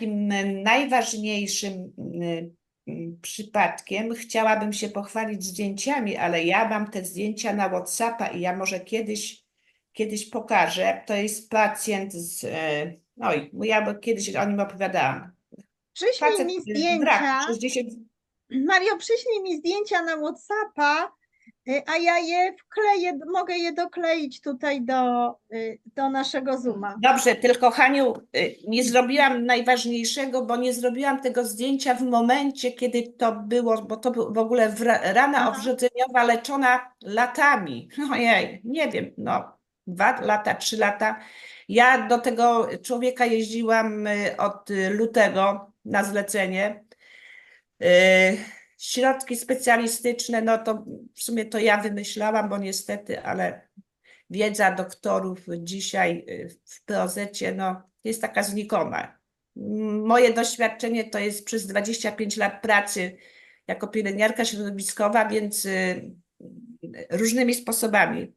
takim e, najważniejszym e, przypadkiem chciałabym się pochwalić zdjęciami, ale ja mam te zdjęcia na WhatsAppa i ja może kiedyś, kiedyś pokażę. To jest pacjent z. e, Oj, ja kiedyś o nim opowiadałam. Przyślij Facet mi zdjęcia. brak, 60, Mario, przyślij mi zdjęcia na WhatsAppa, a ja je wkleję, mogę je dokleić tutaj do, y, do naszego Zooma. Dobrze, tylko Haniu, y, nie zrobiłam najważniejszego, bo nie zrobiłam tego zdjęcia w momencie, kiedy to było, bo to był w ogóle rana Aha. owrzedzeniowa leczona latami. Ojej, nie wiem, no dwa lata, trzy lata. Ja do tego człowieka jeździłam y, od y, lutego na zlecenie. Y, Środki specjalistyczne, no to w sumie to ja wymyślałam, bo niestety, ale wiedza doktorów dzisiaj y, w POZ-cie no, jest taka znikoma. Moje doświadczenie to jest przez 25 lat pracy jako pielęgniarka środowiskowa, więc y, różnymi sposobami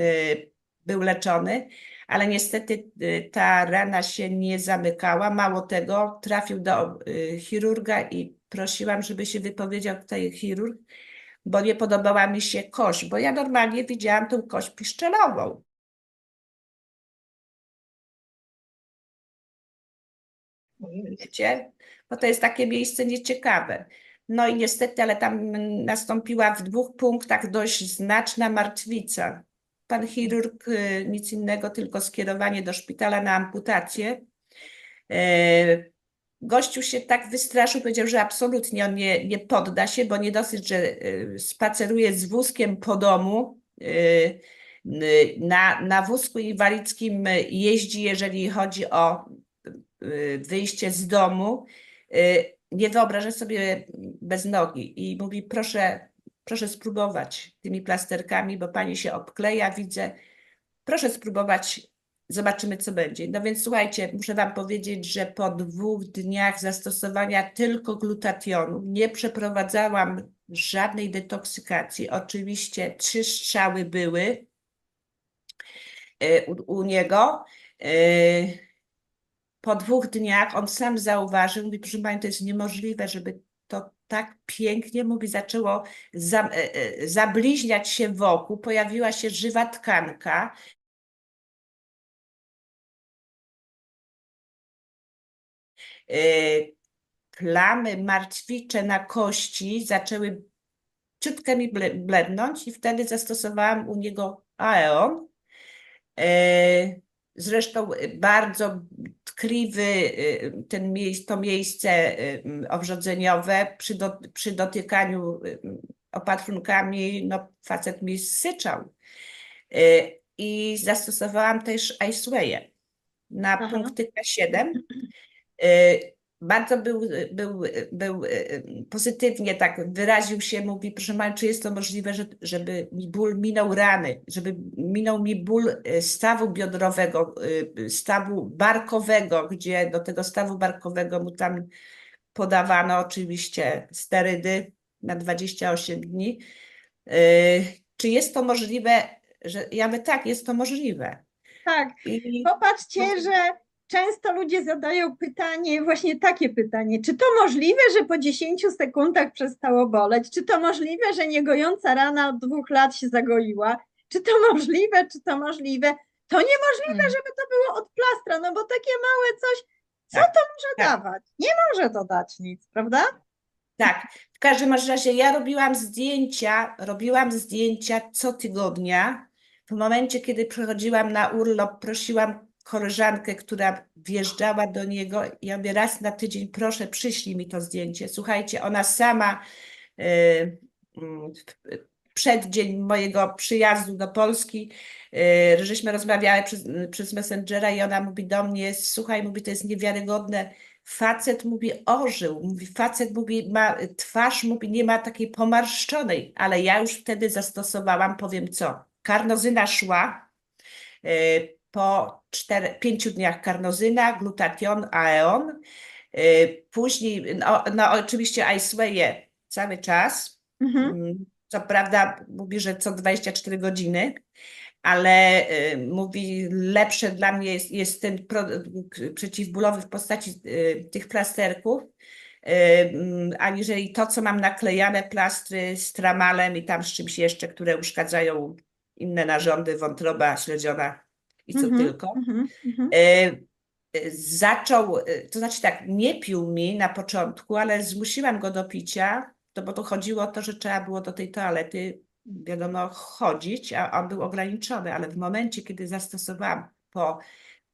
y, był leczony, ale niestety ta rana się nie zamykała. Mało tego, trafił do chirurga i prosiłam, żeby się wypowiedział tutaj chirurg, bo nie podobała mi się kość, bo ja normalnie widziałam tą kość piszczelową. Wiecie? Bo to jest takie miejsce nieciekawe. No i niestety, ale tam nastąpiła w dwóch punktach dość znaczna martwica. Pan chirurg y, nic innego, tylko skierowanie do szpitala na amputację. Gościu się tak wystraszył, powiedział, że absolutnie on nie, nie podda się, bo nie dosyć, że y, spaceruje z wózkiem po domu, y, y, na, na wózku inwalidzkim jeździ, jeżeli chodzi o wyjście z domu, nie wyobraża sobie bez nogi i mówi, proszę, proszę spróbować tymi plasterkami, bo pani się obkleja, widzę, proszę spróbować, zobaczymy co będzie. No więc słuchajcie, muszę wam powiedzieć, że po dwóch dniach zastosowania tylko glutationu nie przeprowadzałam żadnej detoksykacji. Oczywiście trzy strzały były y, u, u niego. Y, po dwóch dniach on sam zauważył, mówi, proszę Pani, to jest niemożliwe, żeby to tak pięknie, mówi, zaczęło za, e, e, zabliźniać się wokół, pojawiła się żywa tkanka. E, Plamy martwicze na kości zaczęły ciutkę mi ble- blednąć i wtedy zastosowałam u niego Aeon. E, Zresztą y, bardzo tkliwy y, ten to miejsce y, owrzodzeniowe przy, do, przy dotykaniu y, opatrunkami, no facet mi syczał. Y, I zastosowałam też Iceway'e na Aha. punkty K7. Y, Bardzo był, był, był y, pozytywnie tak wyraził się, mówi, proszę Pani, czy jest to możliwe, że, żeby mi ból minął rany, żeby minął mi ból y, stawu biodrowego, stawu barkowego, gdzie do tego stawu barkowego mu tam podawano oczywiście sterydy na 28 dni. Czy jest to możliwe, że ja mówię, tak, jest to możliwe. Tak, I popatrzcie, że często ludzie zadają pytanie, właśnie takie pytanie, czy to możliwe, że po 10 sekundach przestało boleć? Czy to możliwe, że niegojąca rana od dwóch lat się zagoiła? Czy to możliwe, czy to możliwe? To niemożliwe, Mm. żeby to było od plastra, no bo takie małe coś, co Tak, to może tak. dawać? Nie może to dać nic, prawda? Tak, w każdym razie ja robiłam zdjęcia, robiłam zdjęcia co tygodnia. W momencie, kiedy przychodziłam na urlop, prosiłam koleżankę, która wjeżdżała do niego, ja mówię raz na tydzień, proszę przyślij mi to zdjęcie. Słuchajcie, ona sama y, mm, w- przeddzień mojego przyjazdu do Polski, y, żeśmy rozmawiały przez, przez Messengera i ona mówi do mnie, słuchaj, mówi, to jest niewiarygodne, Facet mówi ożył, mówi facet mówi ma twarz, mówi nie ma takiej pomarszczonej, ale ja już wtedy zastosowałam, powiem co, karnozyna szła, y, po pięciu dniach karnozyna, glutation, aeon, y, później no, no oczywiście Iceway'e cały czas, Mhm. Mm, co prawda mówi, że co 24 godziny, ale y, mówi, lepsze dla mnie jest, jest ten pro, k- przeciwbólowy w postaci y, tych plasterków, mm, aniżeli to, co mam naklejane plastry z tramalem i tam z czymś jeszcze, które uszkadzają inne narządy, wątroba, śledziona i co Mhm, tylko. mhm, mhm. Y, y, Zaczął, y, to znaczy tak, nie pił mi na początku, ale zmusiłam go do picia, to bo to chodziło o to, że trzeba było do tej toalety, wiadomo, chodzić, a on był ograniczony, ale w momencie, kiedy zastosowałam po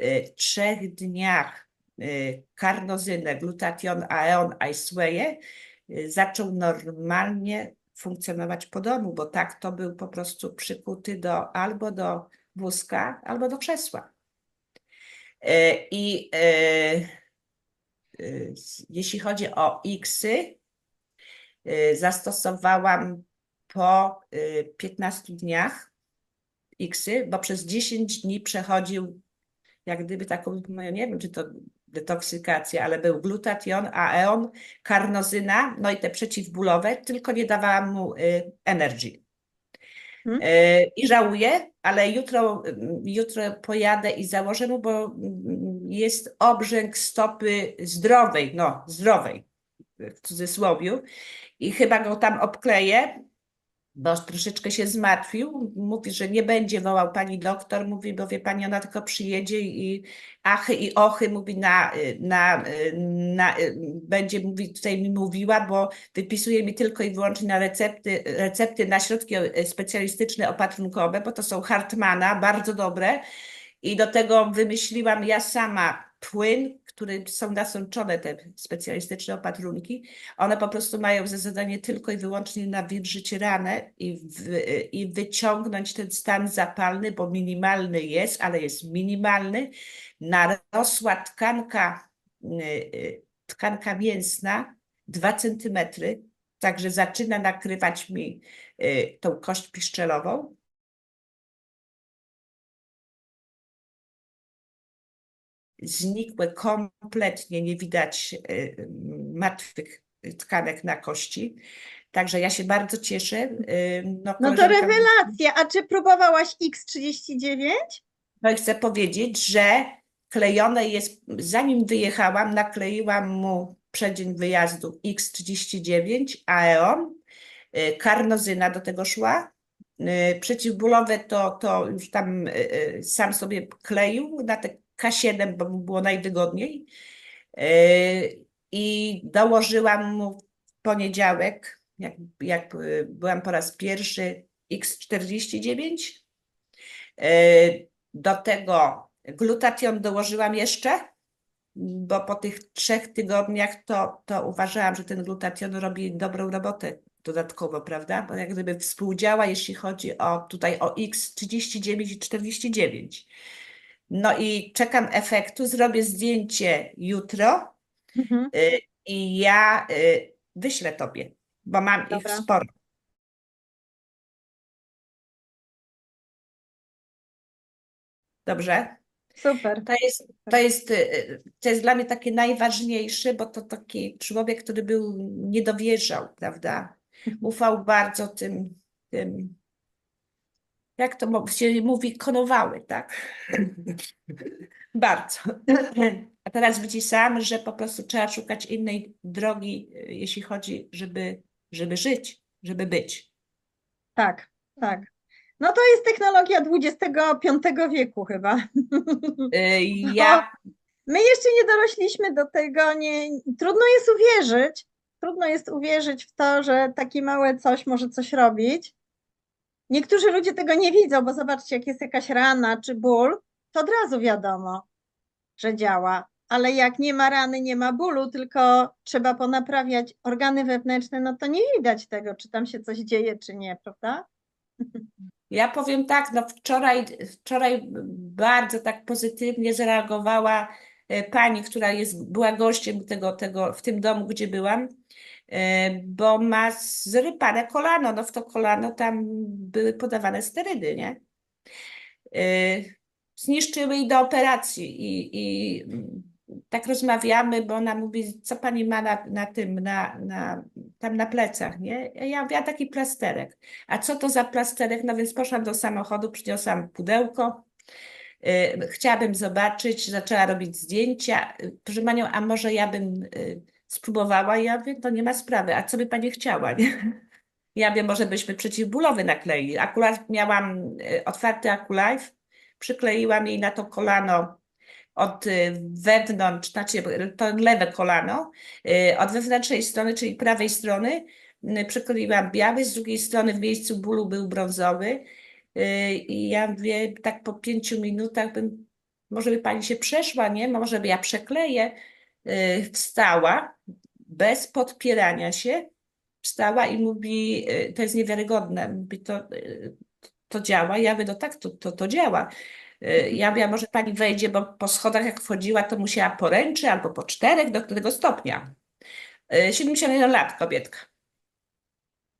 y, trzech dniach y, karnozynę, glutation, aeon, aisweję, y, zaczął normalnie funkcjonować po domu, bo tak to był po prostu przykuty do, albo do wózka, albo do krzesła. E, I e, e, jeśli chodzi o X-y, zastosowałam po e, 15 dniach X-y, bo przez 10 dni przechodził jak gdyby taką, no ja nie wiem, czy to detoksykację, ale był glutation, aeon, karnozyna, no i te przeciwbólowe, tylko nie dawałam mu energy. E, I żałuję, ale jutro, mm, jutro pojadę i założę mu, bo mm, jest obrzęk stopy zdrowej, no zdrowej w cudzysłowiu i chyba go tam obkleję, bo troszeczkę się zmartwił. Mówi, że nie będzie wołał pani doktor, mówi, bo wie pani, ona tylko przyjedzie i achy i ochy mówi na, na, na będzie mówi, tutaj mi mówiła, bo wypisuje mi tylko i wyłącznie na recepty, recepty na środki specjalistyczne opatrunkowe, bo to są Hartmana, bardzo dobre. I do tego wymyśliłam ja sama płyn, którym są nasączone te specjalistyczne opatrunki. One po prostu mają za zadanie tylko i wyłącznie nawilżyć ranę i, w, i wyciągnąć ten stan zapalny, bo minimalny jest, ale jest minimalny. Narosła tkanka, y, y, tkanka mięsna 2 centymetry, także zaczyna nakrywać mi y, tą kość piszczelową. Znikły kompletnie, nie widać y, martwych tkanek na kości. Także ja się bardzo cieszę. y, No, No to rewelacja. A czy próbowałaś X39? No i chcę powiedzieć, że klejone jest, zanim wyjechałam, nakleiłam mu przedzień wyjazdu X39 Aeon, y, karnozyna do tego szła. Przeciwbólowe to, to już tam sam sobie kleił na te K7, bo było najwygodniej. Y, I dołożyłam mu w poniedziałek, jak, jak y, byłam po raz pierwszy, X49. Y, Do tego glutation dołożyłam jeszcze, bo po tych trzech tygodniach to, to uważałam, że ten glutation robi dobrą robotę dodatkowo, prawda? Bo jak gdyby współdziała, jeśli chodzi o tutaj o X39 i 49. No i czekam efektu, zrobię zdjęcie jutro Mhm. y, i ja y, wyślę tobie, bo mam Dobra. ich sporo. Dobrze? Super. To jest, to jest, y, to jest dla mnie takie najważniejsze, bo to taki człowiek, który był, nie dowierzał, prawda? Ufał bardzo tym, tym jak to się mówi, konowały, tak? Bardzo. A teraz widzi sam, że po prostu trzeba szukać innej drogi, y, jeśli chodzi, żeby, żeby żyć, żeby być. Tak, tak. No to jest technologia XXV wieku chyba. Y, Ja My jeszcze nie dorośliśmy do tego, nie, trudno jest uwierzyć, trudno jest uwierzyć w to, że takie małe coś może coś robić. Niektórzy ludzie tego nie widzą, bo zobaczcie, jak jest jakaś rana czy ból, to od razu wiadomo, że działa. Ale jak nie ma rany, nie ma bólu, tylko trzeba ponaprawiać organy wewnętrzne, no to nie widać tego, czy tam się coś dzieje, czy nie, prawda? Ja powiem tak, no wczoraj, wczoraj bardzo tak pozytywnie zareagowała e, pani, która jest, była gościem tego, tego, w tym domu, gdzie byłam, bo ma zrypane kolano. No w to kolano tam były podawane sterydy, nie? E, Zniszczyły i do operacji i, i tak rozmawiamy, bo ona mówi, co pani ma na, na tym, na, na, tam na plecach, nie? Ja mówię, taki plasterek. A co to za plasterek? No więc poszłam do samochodu, przyniosłam pudełko. Y, Chciałabym zobaczyć, zaczęła robić zdjęcia. Proszę panią, a może ja bym spróbowała? Ja mówię, to nie ma sprawy. A co by pani chciała, nie? Ja wiem, może byśmy przeciwbólowy nakleili. Akurat miałam y, otwarty Aculife, przykleiłam jej na to kolano od y, wewnątrz, znaczy to lewe kolano, y, od wewnętrznej strony, czyli prawej strony, przykleiłam biały, z drugiej strony w miejscu bólu był brązowy. I ja mówię, tak po pięciu minutach bym, może by pani się przeszła, nie? Może by ja przekleję. Y, Wstała bez podpierania się, wstała i mówi, y, to jest niewiarygodne, mówi, to, y, to działa. Ja mówię, no tak, to, to, to działa. Ja mówię, może pani wejdzie, bo po schodach jak wchodziła, to musiała po ręczy albo po czterech do tego stopnia. Y, 71 lat kobietka.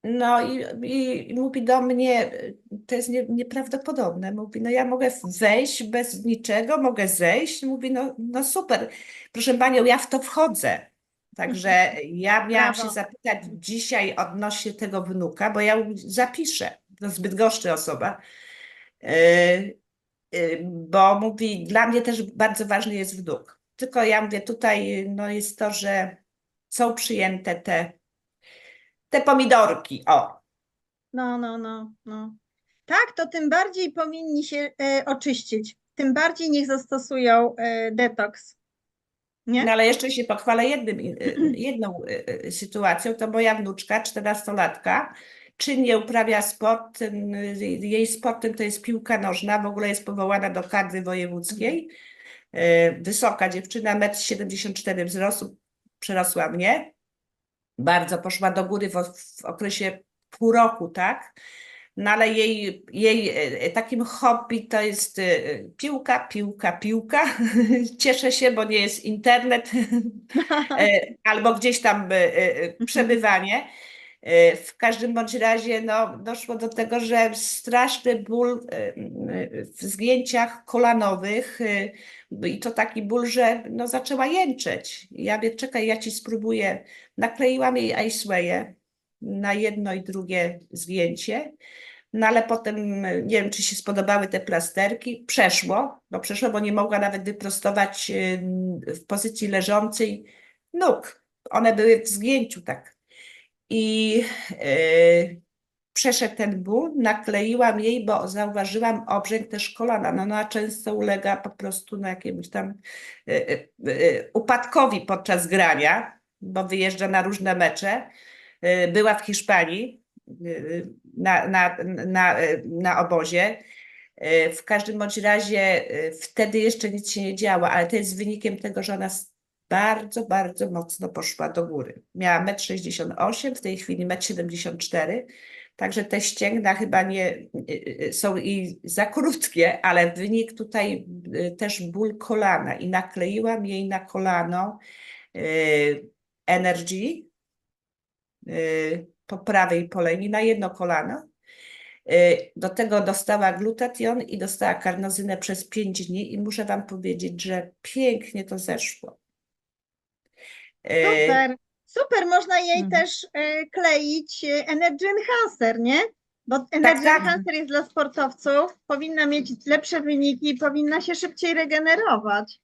No i, i, i mówi do mnie, y, to jest nie, nieprawdopodobne. Mówi, no ja mogę wejść bez niczego, mogę zejść. Mówi, no, no super. Proszę panią, ja w to wchodzę. Także ja miałam się Brawo. zapytać dzisiaj odnośnie tego wnuka, bo ja zapiszę, to zbyt goszczy osoba, Yy, yy, bo mówi, dla mnie też bardzo ważny jest wnuk. Tylko ja mówię, tutaj no jest to, że są przyjęte te, te pomidorki, o. No, no, no, no. Tak, to tym bardziej powinni się e, oczyścić. Tym bardziej niech zastosują e, detoks. Nie? No ale jeszcze się pochwalę jednym, y, y, jedną y, y, sytuacją, to moja wnuczka, 14-latka, czynnie uprawia sport, jej sportem to jest piłka nożna, w ogóle jest powołana do kadry wojewódzkiej. Y, Wysoka dziewczyna, 1,74 m wzrostu, przerosła mnie. Bardzo poszła do góry w, w okresie pół roku, tak? No ale jej, jej e, takim hobby to jest e, piłka, piłka, piłka. Cieszę się, bo nie jest internet e, albo gdzieś tam e, e, przebywanie. E, W każdym bądź razie no, doszło do tego, że straszny ból e, w zgięciach kolanowych e, i to taki ból, że no, zaczęła jęczeć. Ja mówię, czekaj, ja ci spróbuję. Nakleiłam jej Iceway'e na jedno i drugie zgięcie. No ale potem nie wiem, czy się spodobały te plasterki. Przeszło, bo przeszło, bo nie mogła nawet wyprostować w pozycji leżącej nóg. One były w zgięciu tak. I e, przeszedł ten ból, nakleiłam jej, bo zauważyłam obrzęk też kolana. No ona często ulega po prostu na jakimś tam e, e, e, upadkowi podczas grania, bo wyjeżdża na różne mecze. E, Była w Hiszpanii y, na, na, na, y, na obozie. Y, W każdym bądź razie y, wtedy jeszcze nic się nie działo, ale to jest wynikiem tego, że ona bardzo, bardzo mocno poszła do góry. Miała 1,68 m, w tej chwili 1,74 m. Także te ścięgna chyba nie y, y, są i za krótkie, ale wynik tutaj y, też ból kolana i nakleiłam jej na kolano Energy po prawej poleni na jedno kolano. Do tego dostała glutation i dostała karnozynę przez 5 dni i muszę Wam powiedzieć, że pięknie to zeszło. Super, super, można jej Mhm. też e, kleić e, Energy Enhancer, nie? Bo Energy tak. Enhancer jest dla sportowców, powinna mieć lepsze wyniki, powinna się szybciej regenerować.